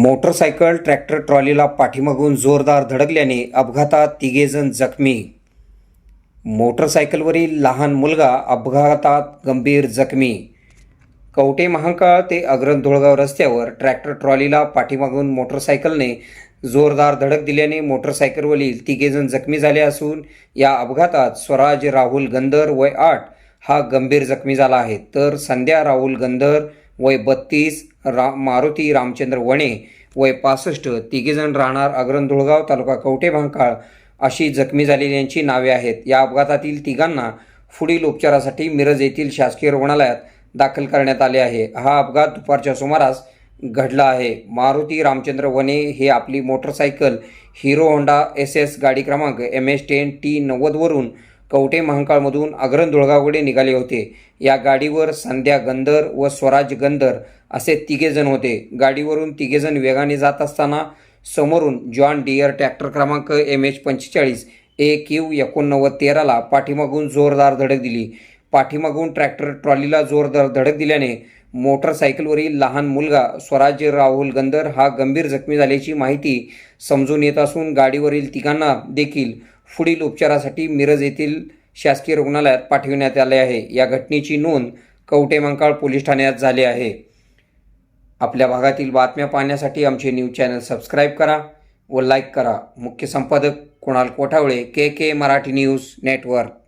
Motorcycle tractor ट्रॉलीला पाठीमागून जोरदार धडकल्याने अपघातात तिघेजण जखमी. मोटरसायकलवरील लहान मुलगा अपघातात गंभीर जखमी. कवटे महांकाळ ते अग्रंधोळगाव रस्त्यावर ट्रॅक्टर ट्रॉलीला पाठीमागून मोटरसायकलने जोरदार धडक दिल्याने मोटरसायकलवरील तिघेजण जखमी झाले असून या अपघातात स्वराज राहुल गंधर वय आठ हा गंभीर जखमी झाला आहे. तर संध्या राहुल गंधर वय बत्तीस रा मारुती रामचंद्र वणे वय पासष्ट तिघेजण राहणार अग्रन धुळगाव तालुका कवटे भांकाळ अशी जखमी झालेल्यांची नावे आहेत. या अपघातातील तिघांना पुढील उपचारासाठी मिरज येथील शासकीय रुग्णालयात दाखल करण्यात आले आहे. हा अपघात दुपारच्या सुमारास घडला आहे. मारुती रामचंद्र वने हे आपली motorcycle Hero Honda S S गाडी क्रमांक एम एस टेन टी नव्वदवरून कवटे महांकाळमधून अग्रण धुळगावकडे निघाले होते. या गाडीवर संध्या गंधर व स्वराज गंधर असे तिघेजण होते. गाडीवरून तिघेजण वेगाने जात असताना समोरून जॉन डियर ट्रॅक्टर क्रमांक एम एच पंचेचाळीस ए क्यू एकोणनव्वद तेराला पाठीमागून जोरदार धडक दिली. पाठीमागून ट्रॅक्टर ट्रॉलीला जोरदार धडक दिल्याने मोटरसायकलवरील लहान मुलगा स्वराज राहुल गंधर हा गंभीर जखमी झाल्याची माहिती समजून येत असून गाडीवरील तिघांना देखील पुढील उपचारासाठी मिरज येथील शासकीय रुग्णालयात पाठविण्यात आले आहे. या घटनेची नोंद कवटे मंकाळ पोलीस ठाण्यात झाली आहे. आपल्या भागातील बातम्या पाहण्यासाठी आमचे न्यूज चॅनल सबस्क्राईब करा व लाईक करा. मुख्य संपादक Kunal Kothawale K K Marathi news network.